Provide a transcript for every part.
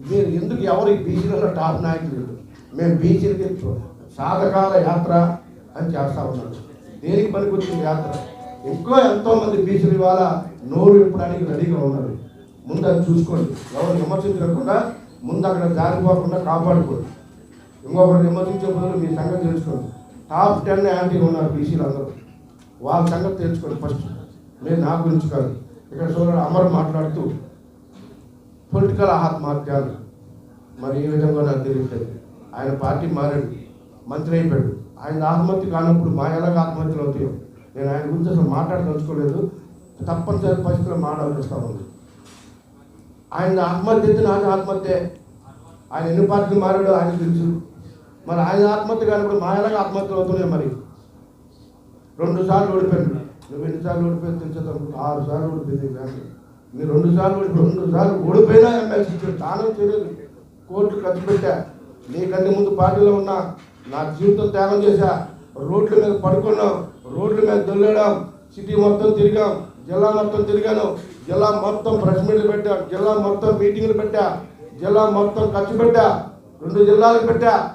మీరు ఎందుకు ఎవరు ఈ బీసీలలో టాప్ నాయకులు? మేము బీసీలకి సాధకాల యాత్ర అని చేస్తా ఉన్నాం. దేనికి పనికొచ్చిన యాత్ర? ఎక్కువ ఎంతోమంది బీసీలు ఇవాళ నోరు విప్పడానికి రెడీగా ఉన్నారు. ముందు అది చూసుకోండి. ఎవరు విమర్శించకుండా ముందు అక్కడ జారిపోకుండా కాపాడుకోండి. ఇంకొకరు విమర్శించే బదులు మీ సంగతి తెలుసుకోండి. టాప్ టెన్ యాంటీ ఉన్నారు బీసీలు అందరూ వాళ్ళ సంగతి తెలుసుకోండి ఫస్ట్. మీరు నా గురించి కాదు. ఇక్కడ చూడండి అమర్ మాట్లాడుతూ పొలిటికల్ ఆత్మహత్యాలు మరి ఏ విధంగా నాకు తెలియట్లేదు. ఆయన పార్టీ మారాడు మంత్రి అయిపోయాడు. ఆయన ఆత్మహత్య కానప్పుడు మా ఎలాగ ఆత్మహత్యలు అవుతాయో నేను ఆయన గురించి అసలు మాట్లాడదలుచుకోలేదు. తప్పనిసరి పరిస్థితుల్లో మాట్లాడాల్సి ఉంది. ఆయన ఆత్మహత్య అయితే నాది ఆత్మహత్య. ఆయన ఎన్ని పార్టీలు మారాడో ఆయన తెలుసు. మరి ఆయన ఆత్మహత్య కానప్పుడు మా ఎలాగ ఆత్మహత్యలు అవుతున్నాయి మరి? రెండు సార్లు ఓడిపోయాడు నువ్వు ఎన్నిసార్లు ఓడిపోయింది తెలుసు ఆరు సార్లు ఓడిపోయింది ఫ్యామిలీ మీరు రెండు సార్లు రెండు సార్లు ఓడిపోయినా ఎమ్మెల్సీ ఇచ్చారు. తాను చేయలేదు కోర్టు ఖర్చు పెట్టా. నీకంటే ముందు పార్టీలో ఉన్నా నా జీవితం త్యాగం చేశా. రోడ్ల మీద పడుకున్నాం. రోడ్ల మీద దొల్లడం. సిటీ మొత్తం తిరిగాం. జిల్లా మొత్తం తిరిగాను. జిల్లా మొత్తం ప్రెస్ మీట్లు పెట్టా. జిల్లా మొత్తం మీటింగ్లు పెట్టా. జిల్లా మొత్తం ఖర్చు పెట్టా. రెండు జిల్లాలకు పెట్టా.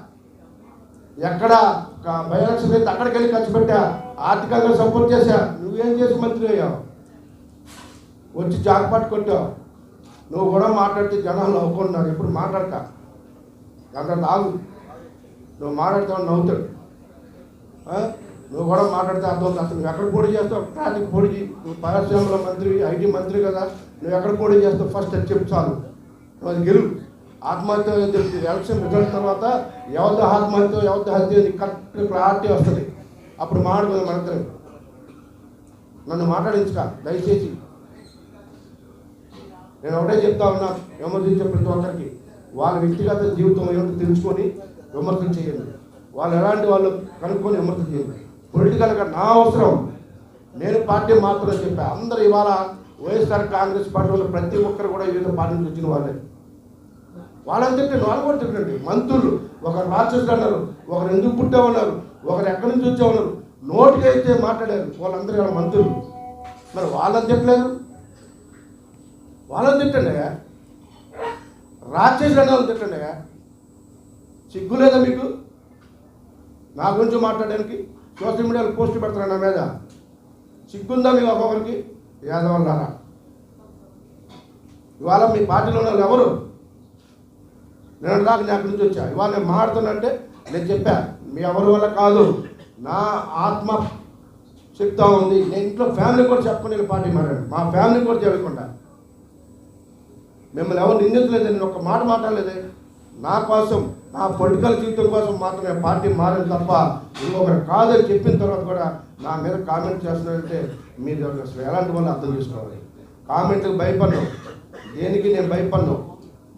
ఎక్కడ? బయలక్షన్ అయితే అక్కడికి వెళ్ళి ఖర్చు పెట్టా. ఆర్థికంగా సపోర్ట్ చేశా. నువ్వేం చేసి మంత్రి అయ్యావు? వచ్చి జాక్పాట్ కొట్టావు నువ్వు కూడా మాట్లాడితే జనాలు నవ్వుకుంటున్నారు. ఎప్పుడు మాట్లాడతా? అంత నాగు నువ్వు మాట్లాడతావు నవ్వుతాడు. నువ్వు కూడా మాట్లాడితే అర్థం అసలు నువ్వు ఎక్కడ పోటీ చేస్తావు? ట్రాఫిక్ పోటీ. నువ్వు పరిశ్రమల మంత్రి ఐటీ మంత్రి కదా. నువ్వు ఎక్కడ పోటీ చేస్తావు? ఫస్ట్ అది చెప్పు చాలు. నువ్వు అది గెలువు. ఆత్మహత్య తెలుసు ఎలక్షన్ రిజల్ట్ తర్వాత ఎవరితో ఆత్మహత్య ఎవరితో హత్య కరెక్ట్ క్లారిటీ వస్తుంది. అప్పుడు మాట్లాడుకుందాం మనందరం. నన్ను మాట్లాడించుక. దయచేసి. నేను ఒకటే చెప్తా ఉన్నా విమర్శించే ప్రతి ఒక్కరికి. వాళ్ళ వ్యక్తిగత జీవితం ఏమిటో తెలుసుకొని విమర్శన చేయండి. వాళ్ళు ఎలాంటి వాళ్ళు కనుక్కొని విమర్శన చేయండి. పొలిటికల్గా నా అవసరం. నేను పార్టీ మాత్రమే చెప్పా. అందరూ ఇవాళ వైఎస్ఆర్ కాంగ్రెస్ పార్టీ వాళ్ళు ప్రతి ఒక్కరు కూడా వివిధ పార్టీ నుంచి వచ్చిన వాళ్ళే. వాళ్ళని తిట్టండి వాళ్ళు కూడా చెప్పండి మంత్రులు ఒకరు రాక్షసులు అన్నారు ఒకరు ఎందుకు పుట్టామన్నారు ఒకరు ఎక్కడి నుంచి వచ్చామన్నారు నోటికి అయితే మాట్లాడారు వాళ్ళందరూ మంత్రులు. మరి వాళ్ళని చెప్పలేదు. వాళ్ళని తిట్టండి రాక్షసులు అనే వాళ్ళని తిట్టండి సిగ్గు లేదా మీకు? నా గురించి మాట్లాడడానికి సోషల్ మీడియాలో పోస్ట్ పెడతారు నా మీద? సిగ్గుందా మీకు ఒక్కొక్కరికి? యాదవల్లారా ఇవాళ మీ పార్టీలో ఉన్న ఎవరు? నేను దాకా నా గురించి వచ్చా. ఇవాళ నేను మాట్లాడుతున్నంటే నేను చెప్పా మీ ఎవరి వల్ల కాదు. నా ఆత్మ చెప్తా ఉంది. నేను ఇంట్లో ఫ్యామిలీ కూడా చెప్పకుండా పార్టీ మారాను. మా ఫ్యామిలీ కూడా చేయకుండా. మిమ్మల్ని ఎవరు నిందించలేదు నేను ఒక మాట మాట్లాడలేదే. నా కోసం నా పొలిటికల్ జీవితం కోసం మాత్రమే పార్టీ మారని తప్ప ఇంకొకరు కాదని చెప్పిన తర్వాత కూడా నా మీద కామెంట్ చేస్తున్నారంటే మీరు ఎలాంటి వాళ్ళు అర్థం చేసుకోవాలి? కామెంట్కి భయపడను. దేనికి నేను భయపడను?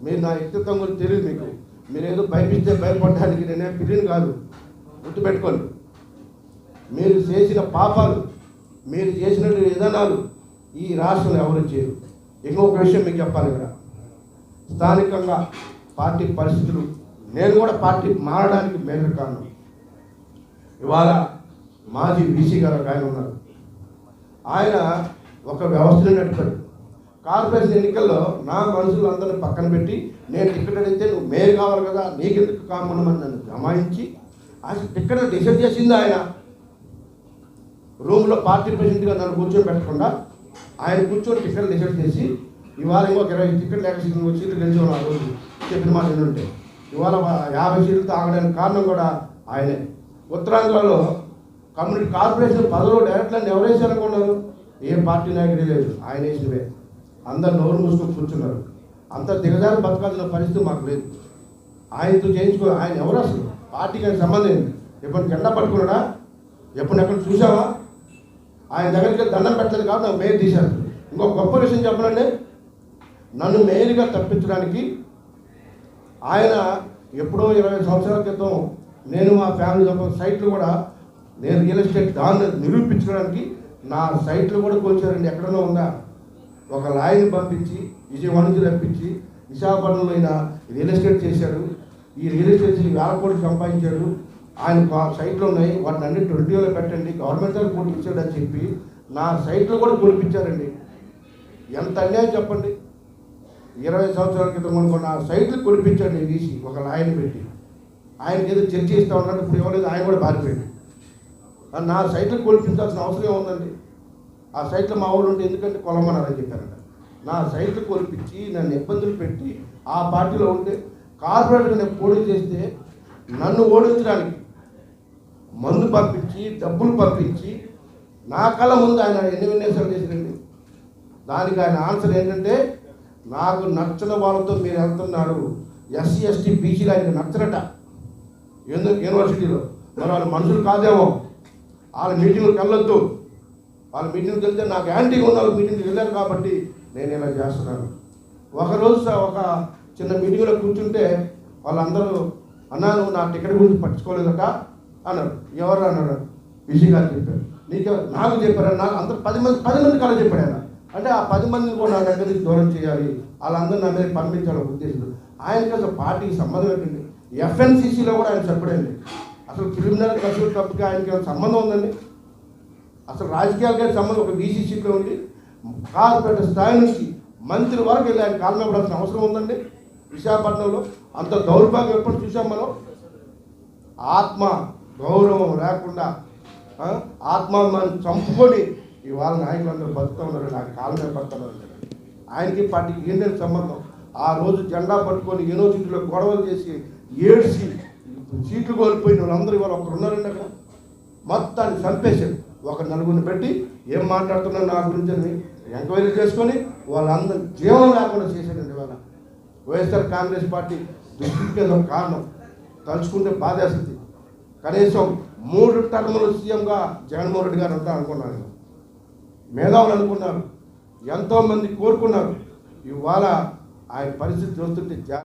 మీరు నా వ్యక్తిత్వం గురించి తెలియదు మీకు. మీరు ఏదో భయపిస్తే భయపడడానికి నేనే పిల్లిని కాదు. గుర్తుపెట్టుకోండి. మీరు చేసిన పాపాలు మీరు చేసిన విధానాలు ఈ రాష్ట్రంలో ఎవరు చేయరు. ఇంకొక విషయం మీకు చెప్పాలి ఇక్కడ స్థానికంగా పార్టీ పరిస్థితులు నేను కూడా పార్టీ మారడానికి మేలు కారణం. ఇవాళ మాజీ బీసీ గారు ఒక ఆయన ఉన్నారు. ఆయన ఒక వ్యవస్థను నడిపాడు. కార్పొరేషన్ ఎన్నికల్లో నా మనుషులు అందరిని పక్కన పెట్టి నేను టికెట్ అడిగితే నువ్వు మేలు కావాలి కదా నీకు ఎందుకు కామనమని నన్ను జమాయించి అసలు టికెట్ డిసైడ్ చేసింది ఆయన. రూమ్లో పార్టీ ప్రెసిడెంట్గా నన్ను కూర్చొని పెట్టకుండా ఆయన కూర్చొని టికెట్ డిసైడ్ చేసి ఇవాళ ఇంకొక ఇరవై టికెట్ లేక సీట్లు సీట్లు గెలిచాం ఆ రోజు. చెప్పిన మాట ఏంటంటే ఇవాళ యాభై సీట్లు తాగడానికి కారణం కూడా ఆయనే. ఉత్తరాంధ్రలో కమ్యూనిటీ కార్పొరేషన్ పదవులు డైరెక్ట్లను ఎవరు వేసారనుకున్నారు ఏ పార్టీ నాయకుడే లేదు. ఆయన వేసినవే. అందరు నోరు మూసుకొని కూర్చున్నారు. అంత దిగజారి బతకాల్సిన పరిస్థితి మాకు లేదు. ఆయనతో చేయించుకో ఆయన ఎవరు అసలు? పార్టీకి ఆయన సంబంధం ఏంటి ఎప్పుడు జెండా పట్టుకున్నాడా? ఎప్పుడు ఎక్కడ చూసావా? ఆయన దగ్గరికి దండం పెట్టలేదు కాబట్టి నాకు మేలు తీశారు. ఇంకొక గొప్ప విషయం చెప్పనండి నన్ను మేలుగా తప్పించడానికి ఆయన ఎప్పుడో ఇరవై సంవత్సరాల క్రితం నేను మా ఫ్యామిలీ తప్ప సైట్లు కూడా నేను రియల్ ఎస్టేట్ దాన్ని నిరూపించడానికి నా సైట్లు కూడా కోల్చారండి. ఎక్కడనో ఉందా ఒక లాయర్ని పంపించి విజయవాడ నుంచి రప్పించి విశాఖపట్నంలో ఆయన రియల్ ఎస్టేట్ చేశాడు ఈ రియల్ ఎస్టేట్ చేసి వేల కోట్లు సంపాదించాడు ఆయన సైట్లు ఉన్నాయి. వాటిని అన్ని ట్వంటీలో పెట్టండి. గవర్నమెంట్ దగ్గర కొట్టించాడు అని చెప్పి నా సైట్లు కూడా కొనిపించారండి. ఎంత అన్యాయం చెప్పండి. ఇరవై సంవత్సరాల క్రితం అనుకున్న సైట్లు కొనిపించాడు నేను తీసి ఒక ఆయన పెట్టి. ఆయనకి ఏదో చర్చ ఇస్తా ఉన్నాడు ఇప్పుడు ఇవ్వలేదు ఆయన కూడా బారిపోయాడు ఆ నా సైట్లు కొనిపించాల్సిన అవసరం ఏముందండి ఆ సైట్లో మా ఊళ్ళు ఉంటే ఎందుకంటే కొలమన్నారని చెప్పారంట. నా సైట్లు కొనిపించి నన్ను ఇబ్బందులు పెట్టి ఆ పార్టీలో ఉంటే కార్పొరేట్గా నేను పోటీ చేస్తే నన్ను ఓడించడానికి మందు పంపించి డబ్బులు పంపించి నా కళ్ళ ముందు ఆయన ఎన్ని విన్యాసాలు చేసిరండి దానికి ఆయన ఆన్సర్ ఏంటంటే నాకు నచ్చన వాళ్ళతో మీరు వెళ్తున్నారు ఎస్సీ ఎస్టీ బీసీలు ఆయనకు నచ్చరట. ఎందుకు యూనివర్సిటీలో. మరి వాళ్ళ మనుషులు కాదేమో. వాళ్ళ మీటింగ్కి వెళ్ళొద్దు. వాళ్ళ మీటింగ్కి వెళ్తే నాకు యాంటీగా ఉన్న మీటింగ్కి వెళ్ళారు కాబట్టి నేను ఇలా చేస్తున్నాను. ఒకరోజు స- ఒక చిన్న మీటింగ్లో కూర్చుంటే వాళ్ళందరూ అన్నా నువ్వు నా టికెట్ గురించి పట్టించుకోలేదట అన్నారు. ఎవరు అన్నాడు? విజయ్ గారు చెప్పారు. నీకు నాకు చెప్పారు నాకు అందరు పది మంది పది మంది కళ చెప్పాడు ఆయన. అంటే ఆ పది మందిని కూడా నా దగ్గరికి దూరం చేయాలి. వాళ్ళందరూ నా మీద పంపించాలని ఉద్దేశం ఆయనకి అసలు పార్టీకి సంబంధం ఏంటండి? ఎఫ్ఎన్సీసీలో కూడా ఆయన చెప్పడండి. అసలు ప్రిలిమినరీ కసూర్ కప్కి ఆయనకి సంబంధం ఉందండి? అసలు రాజకీయాలకి సంబంధం? ఒక బీసీసీలో ఉండి కార్పొరేట్ స్థాయి నుంచి మంత్రి వరకు వెళ్ళి ఆయన కాలం ఇవ్వాల్సిన అవసరం ఉందండి? విశాఖపట్నంలో అంత దౌర్భాగ్యం ఎప్పుడు చూసాం మనం? ఆత్మ గౌరవం లేకుండా ఆత్మాభిమానం చంపుకొని ఇవాళ నాయకులందరూ బతుకుతూ ఉన్నారు నాకు కాలమే పడుతున్నారు ఆయనకి పార్టీకి ఏంటంటే సంబంధం. ఆ రోజు జెండా పట్టుకొని యూనివర్సిటీలో గొడవలు చేసి ఏడ్చి సీట్లు కోల్పోయిన వాళ్ళందరూ ఇవాళ ఒకరు ఉన్నారండి అక్కడ. మొత్తాన్ని చంపేశారు. ఒక నలుగురిని పెట్టి ఏం మాట్లాడుతున్నారు నా గురించి అని ఎంక్వైరీ చేసుకొని వాళ్ళందరూ జీవం లేకుండా చేశారండి ఇవాళ. వైఎస్ఆర్ కాంగ్రెస్ పార్టీ దుస్థితికి కారణం. తలుచుకుంటే బాధేస్తుంది. కనీసం మూడు టర్ములు సీఎంగా జగన్మోహన్ రెడ్డి గారు ఉంటారు అనుకున్నాను మేధావులు అనుకున్నారు. ఎంతోమంది కోరుకున్నారు. ఇవాళ ఆయన పరిస్థితి చూస్తుంటే